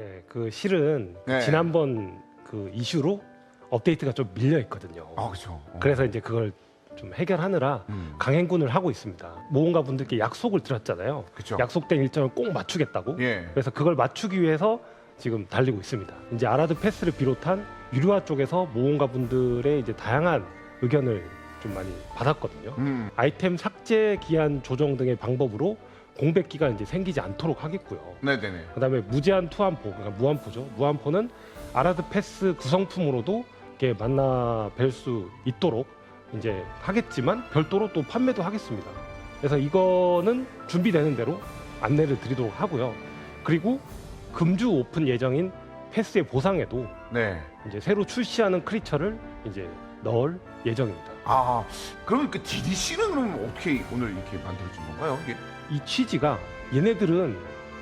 네, 그 실은 그 네. 지난번 그 이슈로 업데이트가 좀 밀려 있거든요. 아 그렇죠. 어. 그래서 이제 그걸 좀 해결하느라 음. 강행군을 하고 있습니다. 모험가 분들께 약속을 드렸잖아요. 그렇죠. 약속된 일정을 꼭 맞추겠다고. 예. 그래서 그걸 맞추기 위해서 지금 달리고 있습니다. 이제 아라드 패스를 비롯한 유료화 쪽에서 모험가 분들의 이제 다양한 의견을 좀 많이 받았거든요. 음. 아이템 삭제 기한 조정 등의 방법으로 공백기가 이제 생기지 않도록 하겠고요. 네네네. 그다음에 무제한 투한포, 그러니까 무한포죠. 무한포는 아라드 패스 구성품으로도 이렇게 만나 뵐 수 있도록 이제 하겠지만 별도로 또 판매도 하겠습니다. 그래서 이거는 준비되는 대로 안내를 드리도록 하고요. 그리고 금주 오픈 예정인 패스의 보상에도 네. 이제 새로 출시하는 크리처를 이제 넣을 예정입니다. 아 그럼 그 DDC는 그럼 어떻게 오늘 이렇게 만들어진 건가요? 이게? 이 취지가 얘네들은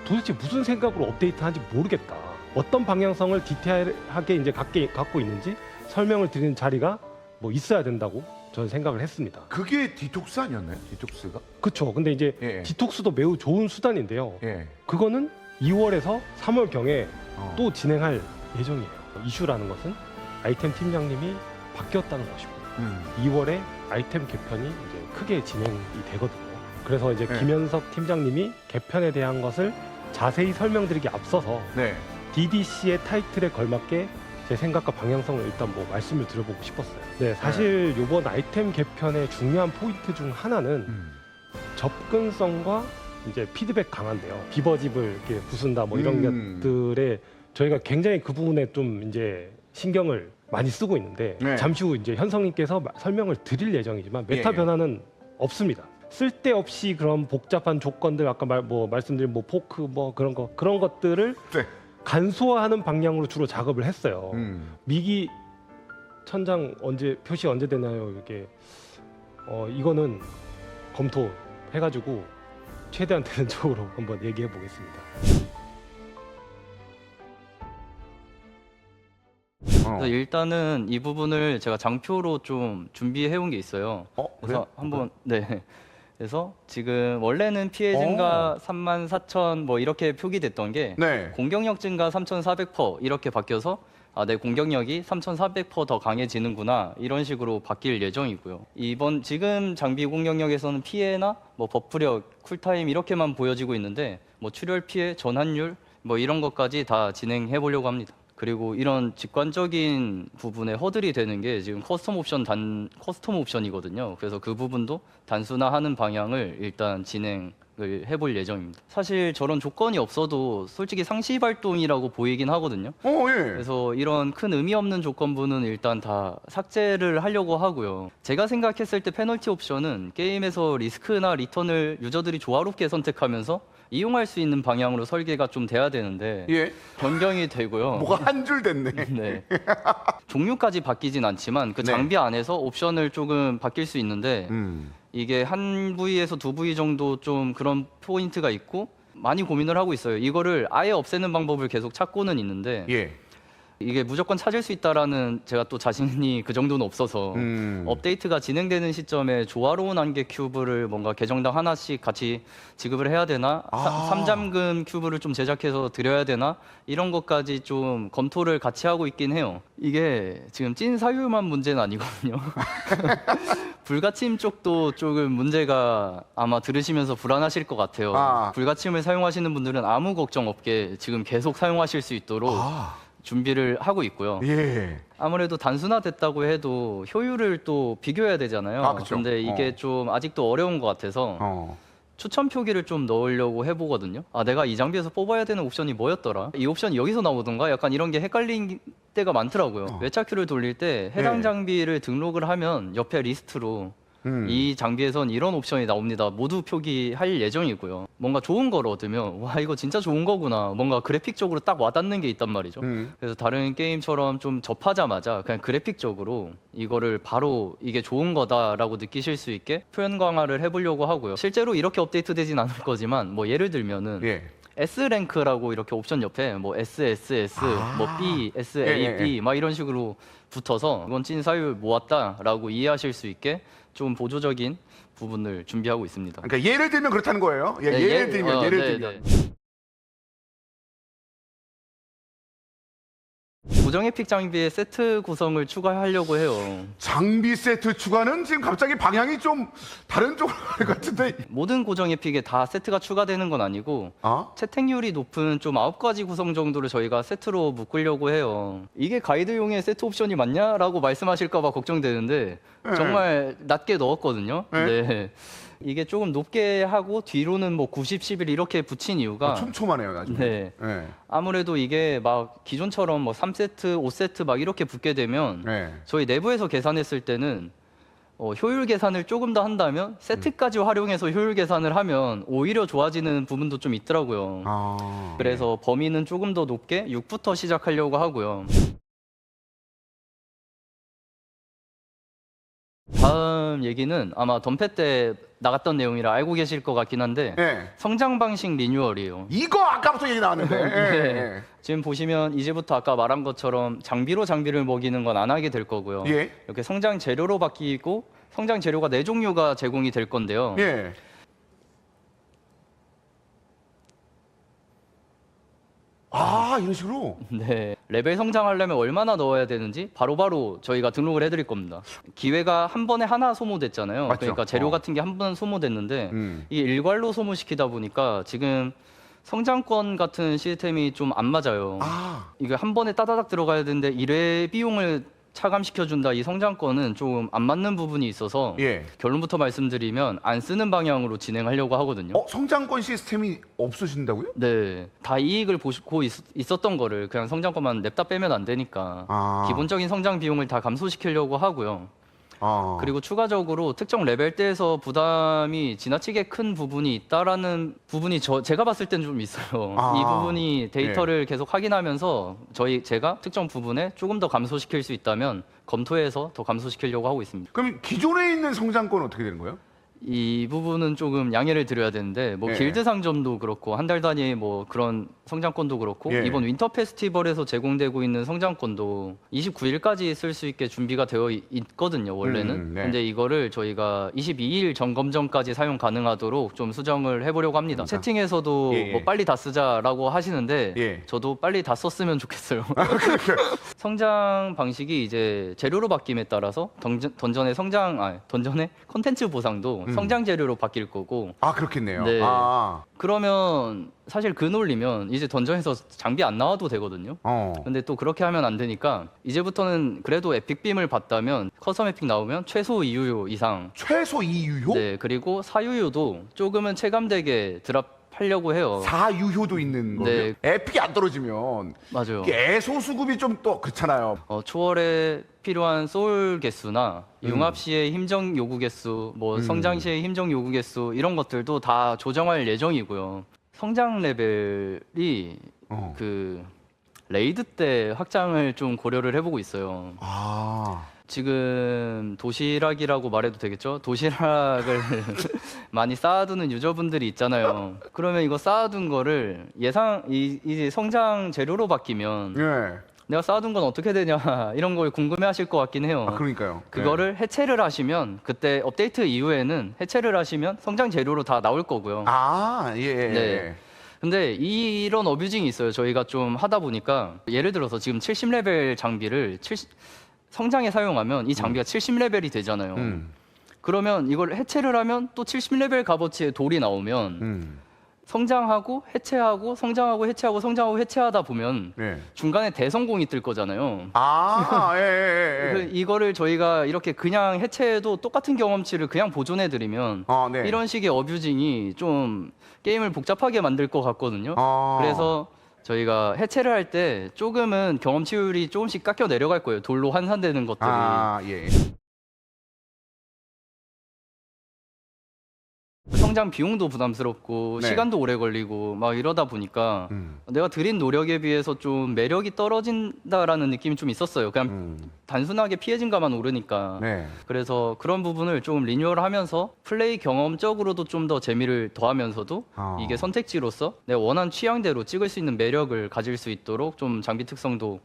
도대체 무슨 생각으로 업데이트하는지 모르겠다. 어떤 방향성을 디테일하게 이제 갖게, 갖고 있는지 설명을 드리는 자리가 뭐 있어야 된다고 저는 생각을 했습니다. 그게 디톡스 아니었나요? 디톡스가? 그렇죠. 근데 이제 예. 디톡스도 매우 좋은 수단인데요. 예. 그거는 2월에서 3월 경에 어. 또 진행할 예정이에요. 이슈라는 것은 아이템 팀장님이 바뀌었다는 것이고 음. 2월에 아이템 개편이 이제 크게 진행이 되거든요. 그래서 이제 네. 김현석 팀장님이 개편에 대한 것을 자세히 설명드리기 앞서서 네. DDC의 타이틀에 걸맞게 제 생각과 방향성을 일단 뭐 말씀을 드려보고 싶었어요. 네, 사실 이번 아이템 개편의 중요한 포인트 중 하나는 음. 접근성과 이제 피드백 강한데요. 비버집을 이렇게 부순다 뭐 이런 음. 것들에 저희가 굉장히 그 부분에 좀 이제 신경을 많이 쓰고 있는데 네. 잠시 후 이제 현성님께서 마- 설명을 드릴 예정이지만 메타 예, 예. 변화는 없습니다. 쓸데없이 그런 복잡한 조건들 아까 말, 뭐 말씀드린 뭐 포크 뭐 그런 거 그런 것들을 네. 간소화하는 방향으로 주로 작업을 했어요. 음. 미기 천장 언제 표시 언제 되나요? 이게 어 이거는 검토 해가지고 최대한 되는 쪽으로 한번 얘기해 보겠습니다. 어. 그래서 일단은 이 부분을 제가 장표로 좀 준비해 온 게 있어요. 어, 그래서? 한번 네. 그래서 지금 원래는 피해 증가 3만 4천 뭐 이렇게 표기됐던 게 네. 공격력 증가 3,400% 이렇게 바뀌어서 아, 내 공격력이 3,400%더 강해지는구나 이런 식으로 바뀔 예정이고요. 이번 지금 장비 공격력에서는 피해나 뭐 버프력, 쿨타임 이렇게만 보여지고 있는데 뭐 출혈 피해, 전환율 뭐 이런 것까지 다 진행해 보려고 합니다. 그리고 이런 직관적인 부분에 허들이 되는 게 지금 커스텀 옵션 단 커스텀 옵션이거든요. 그래서 그 부분도 단순화하는 방향을 일단 진행 을 해볼 예정입니다. 사실 저런 조건이 없어도 솔직히 상시 발동이라고 보이긴 하거든요. 어, 예. 그래서 이런 큰 의미 없는 조건부는 일단 다 삭제를 하려고 하고요. 제가 생각했을 때 페널티 옵션은 게임에서 리스크나 리턴을 유저들이 조화롭게 선택하면서 이용할 수 있는 방향으로 설계가 좀 돼야 되는데 예. 변경이 되고요. 뭐가 한 줄 됐네. 네. 종류까지 바뀌진 않지만 그 네. 장비 안에서 옵션을 조금 바뀔 수 있는데 음. 이게 한 부위에서 두 부위 정도 좀 그런 포인트가 있고 많이 고민을 하고 있어요. 이거를 아예 없애는 방법을 계속 찾고는 있는데 예. 이게 무조건 찾을 수 있다라는 제가 또 자신이 그 정도는 없어서 음. 업데이트가 진행되는 시점에 조화로운 안개 큐브를 뭔가 계정당 하나씩 같이 지급을 해야 되나 아. 삼잠금 큐브를 좀 제작해서 드려야 되나 이런 것까지 좀 검토를 같이 하고 있긴 해요 이게 지금 찐 사유만 문제는 아니거든요 불가침 쪽도 조금 문제가 아마 들으시면서 불안하실 것 같아요 아. 불가침을 사용하시는 분들은 아무 걱정 없게 지금 계속 사용하실 수 있도록 아. 준비를 하고 있고요 예. 아무래도 단순화됐다고 해도 효율을 또 비교해야 되잖아요. 아, 그쵸. 근데 이게 어. 좀 아직도 어려운 것 같아서 어. 추천 표기를 좀 넣으려고 해보거든요. 아, 내가 이 장비에서 뽑아야 되는 옵션이 뭐였더라? 이 옵션이 여기서 나오던가? 약간 이런 게 헷갈린 때가 많더라고요. 어. 외차 큐를 돌릴 때 해당 네. 장비를 등록을 하면 옆에 리스트로 음. 이 장비에선 이런 옵션이 나옵니다. 모두 표기할 예정이고요. 뭔가 좋은 걸 얻으면 와 이거 진짜 좋은 거구나. 뭔가 그래픽적으로 딱 와닿는 게 있단 말이죠. 음. 그래서 다른 게임처럼 좀 접하자마자 그냥 그래픽적으로 이거를 바로 이게 좋은 거다라고 느끼실 수 있게 표현 강화를 해보려고 하고요. 실제로 이렇게 업데이트되진 않을 거지만 뭐 예를 들면은 예. S 랭크라고 이렇게 옵션 옆에 뭐 SSS, 아. 뭐 B, 예, SAB 예, 막 이런 식으로 붙어서 이건 찐 사유 모았다라고 이해하실 수 있게 좀 보조적인 부분을 준비하고 있습니다. 그러니까 예를 들면 그렇다는 거예요. 예, 네, 예를 예- 들면 어, 예를 네, 들면 네. 고정 에픽 장비에 세트 구성을 추가하려고 해요. 장비 세트 추가는 지금 갑자기 방향이 좀 다른 쪽으로 가는 것 같은데. 모든 고정 에픽에 다 세트가 추가되는 건 아니고 아? 채택률이 높은 좀 아홉 가지 구성 정도를 저희가 세트로 묶으려고 해요. 이게 가이드용의 세트 옵션이 맞냐라고 말씀하실까봐 걱정되는데 네. 정말 낮게 넣었거든요. 네. 네. 이게 조금 높게 하고 뒤로는 뭐 90, 11 이렇게 붙인 이유가 아, 촘촘하네요, 나중에. 네. 네. 아무래도 이게 막 기존처럼 뭐 3세트, 5세트 막 이렇게 붙게 되면 네. 저희 내부에서 계산했을 때는 어, 효율 계산을 조금 더 한다면 세트까지 활용해서 효율 계산을 하면 오히려 좋아지는 부분도 좀 있더라고요. 아. 그래서 범위는 조금 더 높게 6부터 시작하려고 하고요. 다음 얘기는 아마 덤패 때 나갔던 내용이라 알고 계실 것 같긴 한데 네. 성장 방식 리뉴얼이에요. 이거 아까부터 얘기 나왔는데. 예, 네. 지금 보시면 이제부터 아까 말한 것처럼 장비로 장비를 먹이는 건 안 하게 될 거고요. 예. 예. 이렇게 성장 재료로 바뀌고 성장 재료가 네 종류가 제공이 될 건데요. 예. 아, 이런 식으로? 네. 레벨 성장하려면 얼마나 넣어야 되는지 바로바로 저희가 등록을 해드릴 겁니다. 기회가 한 번에 하나 소모됐잖아요. 맞죠. 그러니까 재료 어. 같은 게 한 번 소모됐는데 음. 이게 일괄로 소모시키다 보니까 지금 성장권 같은 시스템이 좀 안 맞아요. 아. 이게 한 번에 따다닥 들어가야 되는데 일회 비용을 차감시켜 준다 이 성장권은 좀안 맞는 부분이 있어서 예. 결론부터 말씀드리면 안 쓰는 방향으로 진행하려고 하거든요. 어, 성장권 시스템이 없으신다고요? 네, 다 이익을 보고 있, 었던 거를 그냥 성장권만 냅다 빼면 안 되니까 아. 기본적인 성장 비용을 다 감소시키려고 하고요. 아. 그리고 추가적으로 특정 레벨대에서 부담이 지나치게 큰 부분이 있다라는 부분이 저 제가 봤을 땐 좀 있어요. 아. 이 부분이 데이터를 계속 확인하면서 저희 제가 특정 부분에 조금 더 감소시킬 수 있다면 검토해서 더 감소시키려고 하고 있습니다. 그럼 기존에 있는 성장권은 어떻게 되는 거예요? 이 부분은 조금 양해를 드려야 되는데 뭐 예. 길드 상점도 그렇고 한 달 단위 뭐 그런 성장권도 그렇고 예. 이번 윈터 페스티벌에서 제공되고 있는 성장권도 29일까지 쓸 수 있게 준비가 되어 있- 있거든요 원래는 음, 네. 근데 이거를 저희가 22일 점검 전까지 사용 가능하도록 좀 수정을 해보려고 합니다? 채팅에서도 예, 예. 뭐 빨리 다 쓰자라고 하시는데 예. 저도 빨리 다 썼으면 좋겠어요 성장 방식이 이제 재료로 바뀜에 따라서 던전, 던전의 성장 아 던전의 컨텐츠 보상도 음. 성장 재료로 바뀔 거고 아, 그렇겠네요. 네. 아. 그러면 사실 그 논리면 이제 던전에서 장비 안 나와도 되거든요. 어. 근데 또 그렇게 하면 안 되니까 이제부터는 그래도 에픽빔을 봤다면 커썸 에픽 나오면 최소 2유효 이상 최소 2유효? 네 그리고 4유효도 조금은 체감되게 드랍 하려고 해요 4유효도 있는 거예요. 네. 에픽이 안 떨어지면 맞아요 애소 수급이 좀 또 그렇잖아요. 어, 초월에 필요한 소울 개수나 음. 융합 시의 힘정 요구 개수, 뭐 음. 성장 시의 힘정 요구 개수 이런 것들도 다 조정할 예정이고요. 성장 레벨이 어. 그 레이드 때 확장을 좀 고려를 해보고 있어요. 아. 지금 도시락이라고 말해도 되겠죠? 도시락을 많이 쌓아두는 유저분들이 있잖아요. 그러면 이거 쌓아둔 거를 예상 이, 이 성장 재료로 바뀌면 예. 내가 쌓아둔 건 어떻게 되냐 이런 걸 궁금해하실 것 같긴 해요. 아, 그러니까요. 그거를 해체를 하시면 그때 업데이트 이후에는 해체를 하시면 성장 재료로 다 나올 거고요. 아, 예. 예. 네. 근데 이- 이런 어뷰징이 있어요. 저희가 좀 하다 보니까 예를 들어서 지금 70레벨 장비를 70 성장에 사용하면 이 장비가 70레벨이 되잖아요. 음. 그러면 이걸 해체를 하면 또 70레벨 값어치의 돌이 나오면 음. 성장하고 해체하고 성장하고 해체하고 성장하고 해체하다 보면 예. 중간에 대성공이 뜰 거잖아요. 아, 예, 예, 그 예. 이거를 저희가 이렇게 그냥 해체해도 똑같은 경험치를 그냥 보존해 드리면 아, 네. 이런 식의 어뷰징이 좀 게임을 복잡하게 만들 것 같거든요. 아. 그래서 저희가 해체를 할 때 조금은 경험치율이 조금씩 깎여 내려갈 거예요. 돌로 환산되는 것들이. 아, 예. 성장 비용도 부담스럽고 네. 시간도 오래 걸리고 막 이러다 보니까 음. 내가 들인 노력에 비해서 좀 매력이 떨어진다라는 느낌이 좀 있었어요. 그냥 음. 단순하게 피해 증가만 오르니까. 네. 그래서 그런 부분을 좀 리뉴얼하면서 플레이 경험적으로도 좀 더 재미를 더하면서도 아. 이게 선택지로서 내 원하는 취향대로 찍을 수 있는 매력을 가질 수 있도록 좀 장비 특성도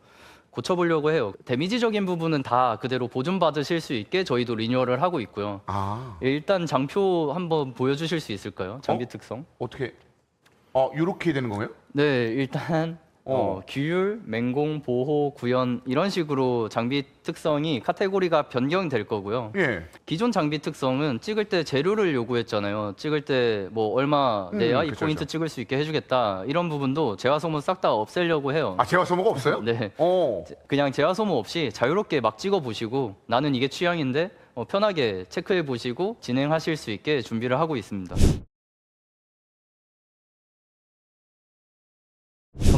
고쳐보려고 해요. 데미지적인 부분은 다 그대로 보존받으실 수 있게 저희도 리뉴얼을 하고 있고요. 아. 일단 장표 한번 보여주실 수 있을까요? 장비 어? 특성. 어떻게 어, 요렇게 되는 거예요? 네, 일단 어, 규율, 맹공, 보호, 구현 이런 식으로 장비 특성이 카테고리가 변경될 거고요. 예. 기존 장비 특성은 찍을 때 재료를 요구했잖아요. 찍을 때 뭐 얼마 내야 음, 이 그쵸, 포인트 그쵸. 찍을 수 있게 해주겠다 이런 부분도 재화 소모 싹 다 없애려고 해요. 아, 제가 소모가 없어요? 네. 어. 그냥 재화 소모 없이 자유롭게 막 찍어 보시고 나는 이게 취향인데 어, 편하게 체크해 보시고 진행하실 수 있게 준비를 하고 있습니다.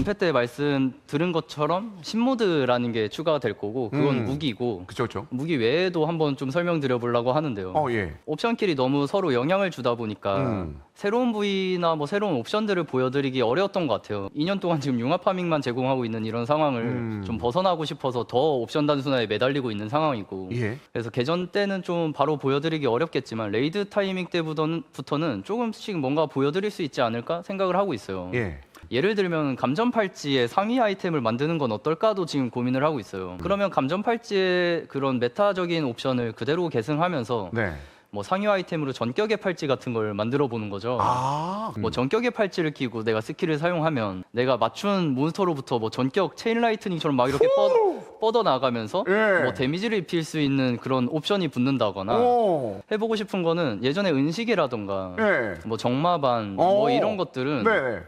전패 때 말씀 들은 것처럼 신모드라는 게 추가가 될 거고 그건 음. 무기고 그쵸, 그쵸. 무기 외에도 한번 좀 설명드려 보려고 하는데요. 어, 예. 옵션끼리 너무 서로 영향을 주다 보니까 음. 새로운 부위나 뭐 새로운 옵션들을 보여드리기 어려웠던 것 같아요. 2년 동안 지금 융합 파밍만 제공하고 있는 이런 상황을 음. 좀 벗어나고 싶어서 더 옵션 단순화에 매달리고 있는 상황이고 예. 그래서 개전 때는 좀 바로 보여드리기 어렵겠지만 레이드 타이밍 때부터는 부터는 조금씩 뭔가 보여드릴 수 있지 않을까 생각을 하고 있어요. 예. 예를 들면 감전 팔찌의 상위 아이템을 만드는 건 어떨까도 지금 고민을 하고 있어요. 그러면 감전 팔찌의 그런 메타적인 옵션을 그대로 계승하면서 네. 뭐 상위 아이템으로 전격의 팔찌 같은 걸 만들어 보는 거죠. 아. 뭐 전격의 팔찌를 끼고 내가 스킬을 사용하면 내가 맞춘 몬스터로부터 뭐 전격 체인 라이트닝처럼 막 이렇게 뻗, 뻗어 나가면서 예. 뭐 데미지를 입힐 수 있는 그런 옵션이 붙는다거나 오. 해보고 싶은 거는 예전에 은식이라던가 예. 뭐 정마반 어. 뭐 이런 것들은 네.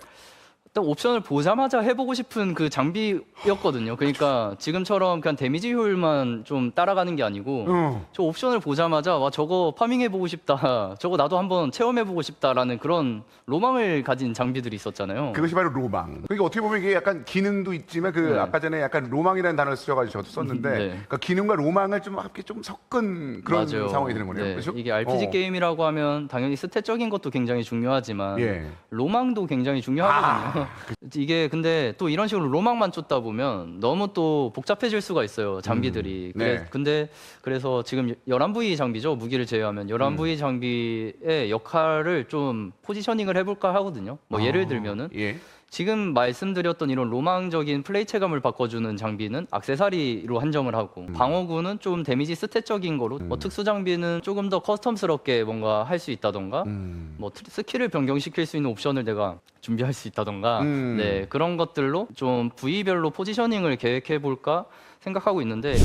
딱 옵션을 보자마자 해보고 싶은 그 장비였거든요. 그러니까 지금처럼 그냥 데미지 효율만 좀 따라가는 게 아니고 어. 저 옵션을 보자마자 와 저거 파밍해보고 싶다. 저거 나도 한번 체험해보고 싶다라는 그런 로망을 가진 장비들이 있었잖아요. 그것이 바로 로망. 그게 어떻게 보면 이게 약간 기능도 있지만 그 네. 아까 전에 약간 로망이라는 단어를 쓰셔가지고 저도 썼는데 네. 그러니까 기능과 로망을 좀 함께 좀 섞은 그런 맞아요. 상황이 되는 거네요. 네, 그렇죠? 이게 RPG 어. 게임이라고 하면 당연히 스탯적인 것도 굉장히 중요하지만 예. 로망도 굉장히 중요하거든요. 이게 근데 또 이런 식으로 로망만 쫓다 보면 너무 또 복잡해질 수가 있어요. 장비들이. 음, 그래, 네. 근데 그래서 지금 11부위 장비죠. 무기를 제외하면 11부위 음. 장비의 역할을 좀 포지셔닝을 해볼까 하거든요. 뭐 예를 아, 들면은 예. 지금 말씀드렸던 이런 로망적인 플레이 체감을 바꿔주는 장비는 악세사리로 한정을 하고 음. 방어구는 좀 데미지 스탯적인 거로 뭐 특수 장비는 조금 더 커스텀스럽게 뭔가 할 수 있다던가 음. 뭐 트- 스킬을 변경시킬 수 있는 옵션을 내가 준비할 수 있다던가 음. 네 그런 것들로 좀 부위별로 포지셔닝을 계획해 볼까 생각하고 있는데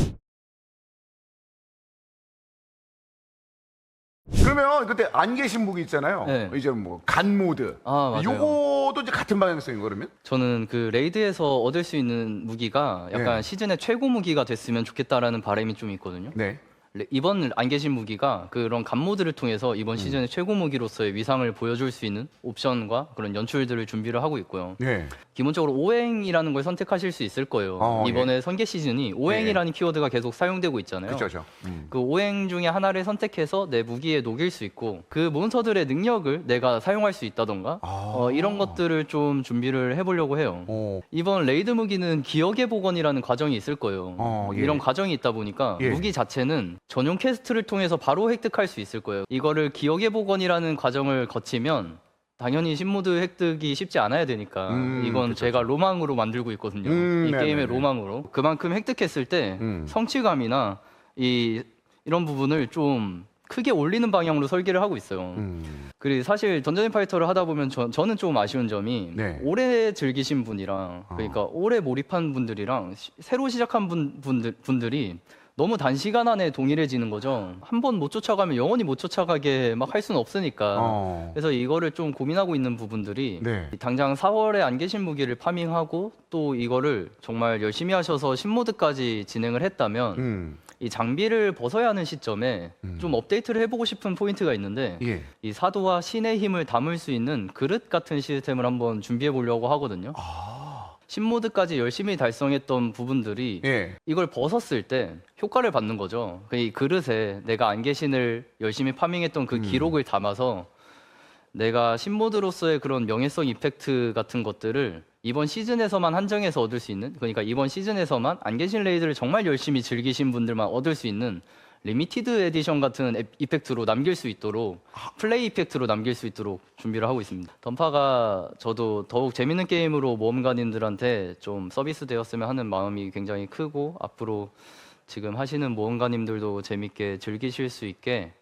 그러면 그때 안 계신 무기 있잖아요. 네. 이제 뭐 간 모드. 아 맞아요. 요것도 이제 같은 방향성인 거 그러면? 저는 그 레이드에서 얻을 수 있는 무기가 약간 네. 시즌의 최고 무기가 됐으면 좋겠다라는 바람이 좀 있거든요. 네. 레- 이번 안 계신 무기가 그런 간모드를 통해서 음. 이번 시즌의 최고 무기로서의 위상을 보여줄 수 있는 옵션과 그런 연출들을 준비를 하고 있고요. 네. 기본적으로 오행이라는 걸 선택하실 수 있을 거예요. 어, 이번에 선계 시즌이 오행이라는 키워드가 계속 사용되고 있잖아요. 그렇죠. 그렇죠. 음. 그 오행 중에 하나를 선택해서 내 무기에 녹일 수 있고 그 몬스터들의 능력을 내가 사용할 수 있다던가 아. 어, 이런 것들을 좀 준비를 해보려고 해요. 어. 이번 레이드 무기는 기억의 복원이라는 과정이 있을 거예요. 어, 예. 이런 과정이 있다 보니까 예. 무기 자체는 전용 퀘스트를 통해서 바로 획득할 수 있을 거예요. 이거를 기억의 복원이라는 과정을 거치면 당연히 신모드 획득이 쉽지 않아야 되니까 음, 이건 그쵸, 제가 로망으로 만들고 있거든요. 음, 이 네네네. 게임의 로망으로 그만큼 획득했을 때 음. 성취감이나 이 이런 부분을 좀 크게 올리는 방향으로 설계를 하고 있어요. 음. 그리고 사실 던전 앤 파이터를 하다 보면 저, 저는 좀 아쉬운 점이 네. 오래 즐기신 분이랑 그러니까 오래 몰입한 분들이랑 시- 새로 시작한 분, 분들, 분들이 너무 단시간 안에 동일해지는 거죠. 한 번 못 쫓아가면 영원히 못 쫓아가게 막 할 수는 없으니까. 어. 그래서 이거를 좀 고민하고 있는 부분들이 네. 당장 4월에 안 계신 무기를 파밍하고 또 이거를 정말 열심히 하셔서 신모드까지 진행을 했다면 음. 이 장비를 벗어야 하는 시점에 음. 좀 업데이트를 해보고 싶은 포인트가 있는데 예. 이 사도와 신의 힘을 담을 수 있는 그릇 같은 시스템을 한번 준비해 보려고 하거든요. 아. 신모드까지 열심히 달성했던 부분들이 예. 이걸 벗었을 때 효과를 받는 거죠. 그 이 그릇에 내가 안개신을 열심히 파밍했던 그 음. 기록을 담아서 내가 신모드로서의 그런 명예성 이펙트 같은 것들을 이번 시즌에서만 한정해서 얻을 수 있는 그러니까 이번 시즌에서만 안개신 레이드를 정말 열심히 즐기신 분들만 얻을 수 있는 리미티드 에디션 같은 에- 이펙트로 남길 수 있도록 플레이 이펙트로 남길 수 있도록 준비를 하고 있습니다. 던파가 저도 더욱 재밌는 게임으로 모험가님들한테 좀 서비스 되었으면 하는 마음이 굉장히 크고 앞으로 지금 하시는 모험가님들도 재밌게 즐기실 수 있게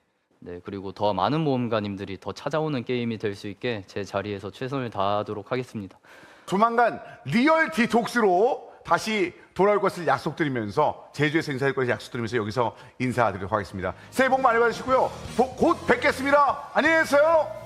네 그리고 더 많은 모험가님들이 더 찾아오는 게임이 될 수 있게 제 자리에서 최선을 다하도록 하겠습니다. 조만간 리얼 디톡스로 다시 돌아올 것을 약속드리면서 제주에서 인사할 것을 약속드리면서 여기서 인사드리도록 하겠습니다. 새해 복 많이 받으시고요. 보- 곧 뵙겠습니다. 안녕히 계세요.